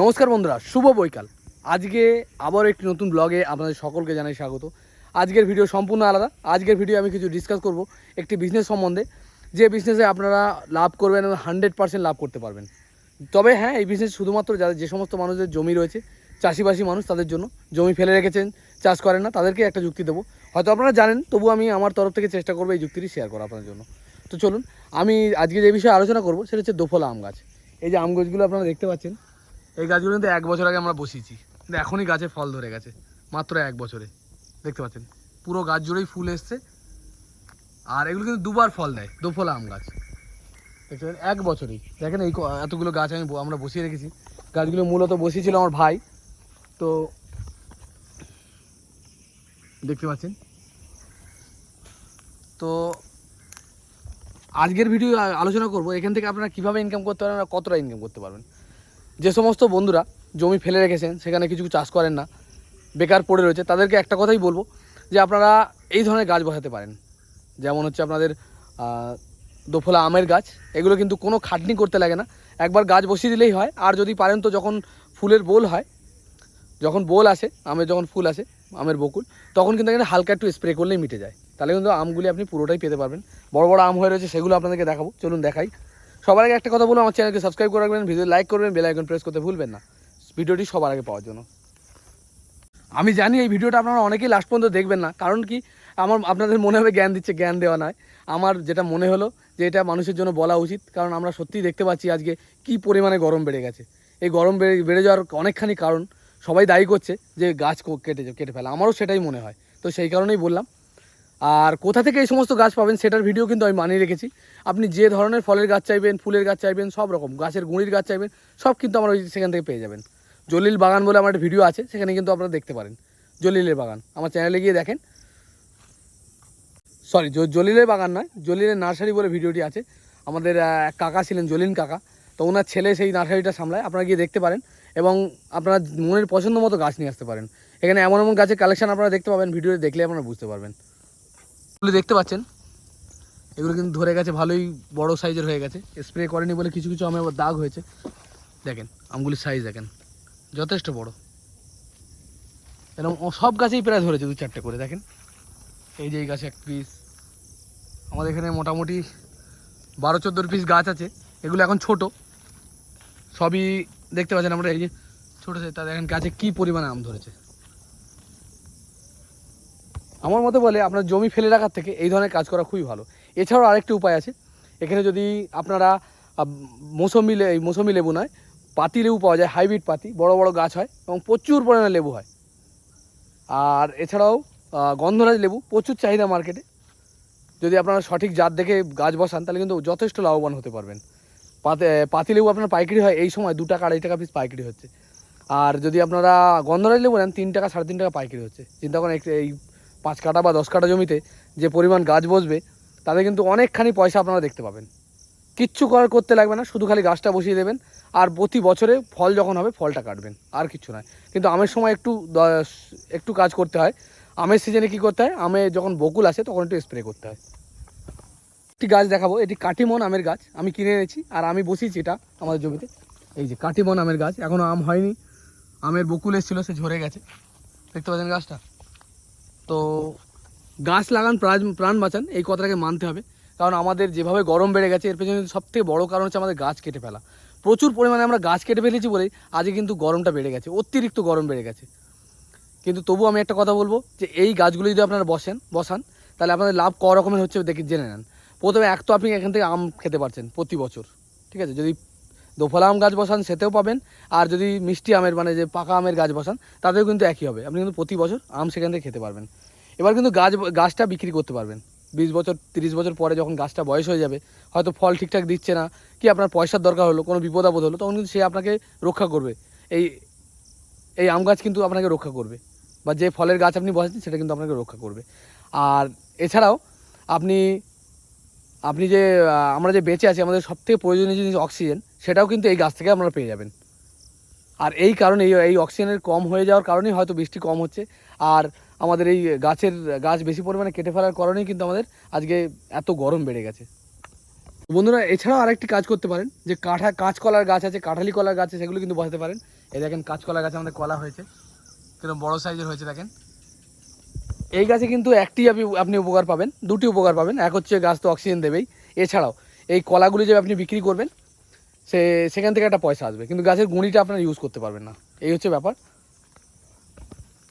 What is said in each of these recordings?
নমস্কার বন্ধুরা, শুভ বৈকাল। আজকে আবার একটি নতুন ব্লগে আপনাদের সকলকে জানাই স্বাগত। আজকের ভিডিও সম্পূর্ণ আলাদা। আজকের ভিডিও আমি কিছু ডিসকাস করব একটি বিজনেস সম্বন্ধে। যে বিজনেসে আপনারা লাভ করবেন এবং হান্ড্রেড পার্সেন্ট লাভ করতে পারবেন। তবে হ্যাঁ এই বিজনেস শুধুমাত্র যাদের যে সমস্ত মানুষদের জমি রয়েছে, চাষিবাসী মানুষ তাদের জন্য। জমি ফেলে রেখেছেন, চাষ করেন না, তাদেরকে একটা যুক্তি দেবো। হয়তো আপনারা জানেন তবু আমি আমার তরফ থেকে চেষ্টা করব এই যুক্তিটি শেয়ার করা আপনার জন্য। তো চলুন, আমি আজকে যে বিষয়ে আলোচনা করব, সেটা হচ্ছে দোফলা আম গাছ। এই যে আম গাছগুলো আপনারা দেখতে পাচ্ছেন এই গাছগুলো কিন্তু এক বছর আগে আমরা বসিয়েছি। কিন্তু এখনই গাছে ফল ধরে গেছে, মাত্র এক বছরে। দেখতে পাচ্ছেন? পুরো গাছ জুড়েই ফুল এসছে। আর এগুলো কিন্তু দুবার ফল দেয়, দোফলা আম গাছ। দেখতে পাচ্ছেন? এক বছরেই। দেখেন এই এতগুলো গাছ আমি আমরা বসিয়ে রেখেছি। গাছগুলো মূলত বসিয়েছিল আমার ভাই। তো দেখতে পাচ্ছেন? তো আজকের ভিডিও আলোচনা করব। এখান থেকে আপনারা কীভাবে ইনকাম করতে পারবেন কতটা ইনকাম করতে পারবেন? যে সমস্ত বন্ধুরা জমি ফেলে রেখেছেন, সেখানে কিছু চাষ করেন না, বেকার পড়ে রয়েছে, তাদেরকে একটা কথাই বলব যে আপনারা এই ধরনের গাছ বসাতে পারেন। যেমন হচ্ছে আপনাদের দোফলা আমের গাছ, এগুলো কিন্তু কোনো খাটনি করতে লাগে না। একবার গাছ বসিয়ে দিলেই হয়, আর যদি পারেন তো যখন ফুলের বোল হয়, যখন বোল আসে, আমের যখন ফুল আসে, আমের বকুল, তখন কিন্তু এখানে হালকা একটু স্প্রে করলেই মিটে যায়। তাহলে কিন্তু আমগুলি আপনি পুরোটাই পেতে পারবেন। বড় বড় আম হয়ে রয়েছে, সেগুলো আপনাদেরকে দেখাবো। চলুন দেখাই। সবার আগে একটা কথা বলব আমার চ্যানেলকে সাবস্ক্রাইব করে রাখবেন ভিডিও লাইক করবেন বেল আইকন প্রেস করতে ভুলবেন না। ভিডিওটি সবার আগে পাওয়ার জন্য। আমি জানি এই ভিডিওটা আপনারা অনেকেই লাস্ট পর্যন্ত দেখবেন না, কারণ কি, আমার, আপনাদের মনে হবে জ্ঞান দিচ্ছে, জ্ঞান দেওয়া নয়। আমার যেটা মনে হলো যে এটা মানুষের জন্য বলা উচিত, কারণ আমরা সত্যিই দেখতে পাচ্ছি আজকে কি পরিমাণে গরম বেড়ে গেছে। এই গরম বেড়ে বেড়ে যাওয়ার অনেকখানি কারণ সবাই দায়ী করছে যে গাছ কেটে কেটে ফেলা। আমারও সেটাই মনে হয়। তো সেই কারণেই বললাম আর কোথা থেকে এই সমস্ত গাছ পাবেন সেটার ভিডিও কিন্তু আমি বানিয়ে রেখেছি। আপনি যে ধরনের ফলের গাছ চাইবেন, ফুলের গাছ চাইবেন, সব রকম, গাছের গুঁড়ির গাছ চাইবেন, সব কিন্তু আমরা ওই সেখান থেকে পেয়ে যাবেন। জলিল বাগান বলে আমার একটা ভিডিও আছে, সেখানে কিন্তু আপনারা দেখতে পারেন। জলিলের বাগান, আমার চ্যানেলে গিয়ে দেখেন। সরি জলিলের বাগান নয়, জলিলের নার্সারি বলে ভিডিওটি আছে। আমাদের এক কাকা ছিলেন জলিন কাকা, তো ওনার ছেলে সেই নার্সারিটা সামলায়, আপনারা গিয়ে দেখতে পারেন এবং আপনারা মনের পছন্দ মতো গাছ নিয়ে আসতে পারেন। এখানে এমন এমন গাছের কালেকশন আপনারা দেখতে পাবেন ভিডিওতে দেখলে আপনারা বুঝতে পারবেন। দেখতে পাচ্ছেন? এগুলো কিন্তু ধরে গেছে ভালোই বড় সাইজের হয়ে গেছে। স্প্রে করেনি বলে কিছু কিছু আমের আবার দাগ হয়েছে। দেখেন, আমগুলির সাইজ দেখেন। যথেষ্ট বড়। এরকম সব গাছেই প্রায় ধরেছে দু চারটে করে, দেখেন। এই যে এই গাছে এক পিস আমাদের এখানে মোটামুটি বারো চোদ্দোর পিস গাছ আছে। এগুলো এখন ছোট। সবই দেখতে পাচ্ছেন আমরা এই যে ছোটো সাইজ। তা দেখেন গাছে কী পরিমাণে আম ধরেছে। আমার মতে বলে আপনার জমি ফেলে রাখার থেকে এই ধরনের কাজ করা খুবই ভালো। এছাড়াও আরেকটি উপায় আছে। এখানে যদি আপনারা আহ, মৌসুমি লে- এই মৌসুমি লেবু নয় পাতি লেবু পাওয়া যায় হাইব্রিড পাতি বড় বড় গাছ হয় এবং প্রচুর পরিমাণে লেবু হয়। আর এছাড়াও গন্ধরাজ লেবু প্রচুর চাহিদা মার্কেটে। যদি আপনারা সঠিক জাত দেখে গাছ বসান তাহলে কিন্তু যথেষ্ট লাভবান হতে পারবেন। পাতে পাতি লেবু আপনার পাইকারি হয় এই সময় দু টাকা আড়াই টাকা পিস পাইকারি হচ্ছে। আর যদি আপনারা গন্ধরাজ লেবু নেন তিন টাকা সাড়ে তিন টাকা পাইকারি হচ্ছে। চিন্তা করেন এই পাঁচ কাটা বা দশ কাটা জমিতে যে পরিমাণ গাছ বসবে, তাতে কিন্তু অনেকখানি পয়সা আপনারা দেখতে পাবেন। কিচ্ছু করার করতে লাগবে না, শুধু খালি গাছটা বসিয়ে দেবেন, আর প্রতি বছরে ফল যখন হবে, ফলটা কাটবেন, আর কিছু নয়। কিন্তু আমের সময় একটু একটু কাজ করতে হয়। আমের সিজনে কি করতে হয়? আমে যখন বকুল আসে, তখন একটু স্প্রে করতে হয়। একটি গাছ দেখাবো, এটি কাটিমন আমের গাছ, আমি কিনে এনেছি, আর আমি বসিয়েছি এটা আমাদের জমিতে। এই যে কাটিমন আমের গাছ এখনও আম হয়নি। আমের বকুল এসেছিল, সে ঝরে গেছে। দেখতে পাচ্ছেন গাছটা? তো গাছ লাগান, প্রাণ প্রাণ বাঁচান, এই কথাটাকে মানতে হবে। কারণ আমাদের যেভাবে গরম বেড়ে গেছে, এর পেছনে সব থেকে বড়ো কারণ হচ্ছে আমাদের গাছ কেটে ফেলা। প্রচুর পরিমাণে আমরা গাছ কেটে ফেলেছি বলেই আজকে কিন্তু গরমটা বেড়ে গেছে, অতিরিক্ত গরম বেড়ে গেছে। কিন্তু তবু আমি একটা কথা বলব যে, এই গাছগুলো যদি আপনারা বসেন, বসান, তাহলে আপনাদের লাভ ক রকমের হচ্ছে দেখে জেনে নেন। প্রথমে এক তো আপনি এখান থেকে আম খেতে পারছেন প্রতি বছর, ঠিক আছে? যদি দোফলা আম গাছ বসান, সেতেও পাবেন। আর যদি মিষ্টি আমের মানে যে পাকা আমের গাছ বসান, তাতেও কিন্তু একই হবে। আপনি কিন্তু প্রতি বছর আম সেখান থেকে খেতে পারবেন। এবার কিন্তু গাছ, গাছটা বিক্রি করতে পারবেন। বিশ বছর, তিরিশ বছর পরে যখন গাছটা বয়স হয়ে যাবে, হয়তো ফল ঠিকঠাক দিচ্ছে না, কি আপনার পয়সার দরকার হলো, কোনো বিপদ আপদ হলো, তখন কিন্তু সে আপনাকে রক্ষা করবে। এই এই আম গাছ কিন্তু আপনাকে রক্ষা করবে। বা যে ফলের গাছ আপনি বসাচ্ছেন, সেটা কিন্তু আপনাকে রক্ষা করবে। আর এছাড়াও আপনি আপনি যে আমরা যে বেঁচে আছি, আমাদের সবথেকে প্রয়োজনীয় জিনিস অক্সিজেন। সেটাও কিন্তু এই গাছ থেকে আপনারা পেয়ে যাবেন। আর এই কারণে এই অক্সিজেনের কম হয়ে যাওয়ার কারণেই হয়তো বৃষ্টি কম হচ্ছে। আর আমাদের এই গাছের গাছ বেশি পরিমাণে কেটে ফেলার কারণেই কিন্তু আমাদের আজকে এত গরম বেড়ে গেছে। বন্ধুরা, এছাড়াও আরেকটি কাজ করতে পারেন, যে কাঁঠা, কাঁচকলার গাছ আছে, কাঁঠালি কলার গাছ আছে, সেগুলো কিন্তু বসাতে পারেন। এই দেখেন কাঁচকলার গাছে আমাদের কলা হয়েছে কীরকম বড় সাইজের হয়েছে দেখেন। এই গাছে কিন্তু একটি আপনি আপনি উপকার পাবেন, দুটি উপকার পাবেন। এক হচ্ছে গাছ তো অক্সিজেন দেবেই। এছাড়াও এই কলাগুলি যে আপনি বিক্রি করবেন সে, সেখান থেকে একটা পয়সা আসবে। কিন্তু গাছের গুঁড়িটা আপনারা ইউজ করতে পারবেন না। এই হচ্ছে ব্যাপার।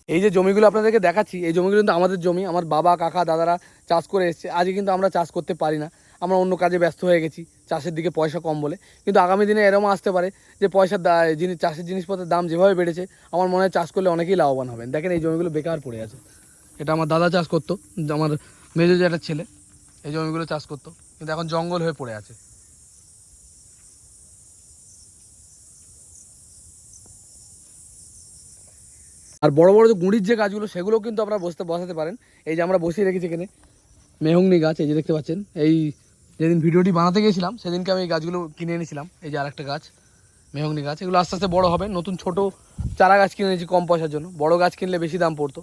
এই যে জমিগুলো আপনাদেরকে দেখাচ্ছি, এই জমিগুলো কিন্তু আমাদের জমি। আমার বাবা, কাকা, দাদারা চাষ করে এসছে। আজকে কিন্তু আমরা চাষ করতে পারি না। আমরা অন্য কাজে ব্যস্ত হয়ে গেছি, চাষের দিকে পয়সা কম বলে। কিন্তু আগামী দিনে এরকম আসতে পারে যে পয়সার জিনিস, চাষের জিনিসপত্রের দাম যেভাবে বেড়েছে, আমার মনে হয় চাষ করলে অনেকেই লাভবান হবেন। দেখেন এই জমিগুলো বেকার পড়ে আছে। এটা আমার দাদা চাষ করতো, আমার মেজো জ্যাঠার ছেলে। এই জমিগুলো চাষ করতো। কিন্তু এখন জঙ্গল হয়ে পড়ে আছে। আর বড় বড় যে গুঁড়ির যে গাছগুলো সেগুলো কিন্তু আপনারা বসতে বসাতে পারেন। এই যে আমরা বসিয়ে রেখেছি এখানে মেহংনি গাছ, এই যে দেখতে পাচ্ছেন। এই যেদিন ভিডিওটি বানাতে গিয়েছিলাম, সেদিনকে আমি এই গাছগুলো কিনে এনেছিলাম। এই যে আরেকটা গাছ মেহংনি গাছ। এগুলো আস্তে আস্তে বড় হবে। নতুন ছোট চারা গাছ কিনে এনেছি কম পয়সার জন্য। বড় গাছ কিনলে বেশি দাম পড়তো।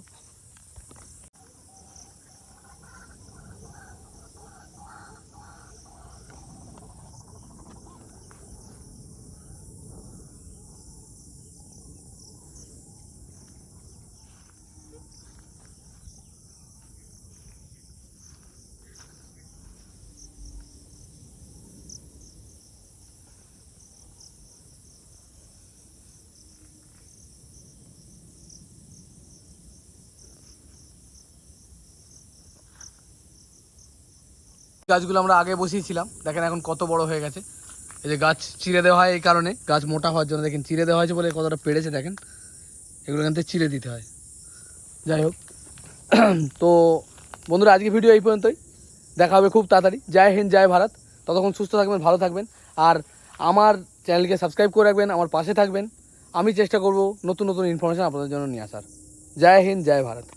গাছগুলো আমরা আগে বসিয়েছিলাম। দেখেন এখন কত বড় হয়ে গেছে। এই যে গাছ চিড়ে দেওয়া হয় এই কারণে। গাছ মোটা হওয়ার জন্য দেখেন চিড়ে দেওয়া হয়েছে বলে কতটা পেড়েছে দেখেন। এগুলো এখান থেকে চিড়ে দিতে হয়। যাই হোক। তো বন্ধুরা আজকে ভিডিও এই পর্যন্তই। দেখা হবে খুব তাড়াতাড়ি। জয় হিন্দ, জয় ভারত। ততক্ষণ সুস্থ থাকবেন, ভালো থাকবেন। আর আমার চ্যানেলকে সাবস্ক্রাইব করে রাখবেন, আমার পাশে থাকবেন। আমি চেষ্টা করব নতুন নতুন ইনফরমেশন আপনাদের জন্য নিয়ে আসার। জয় হিন্দ, জয় ভারত।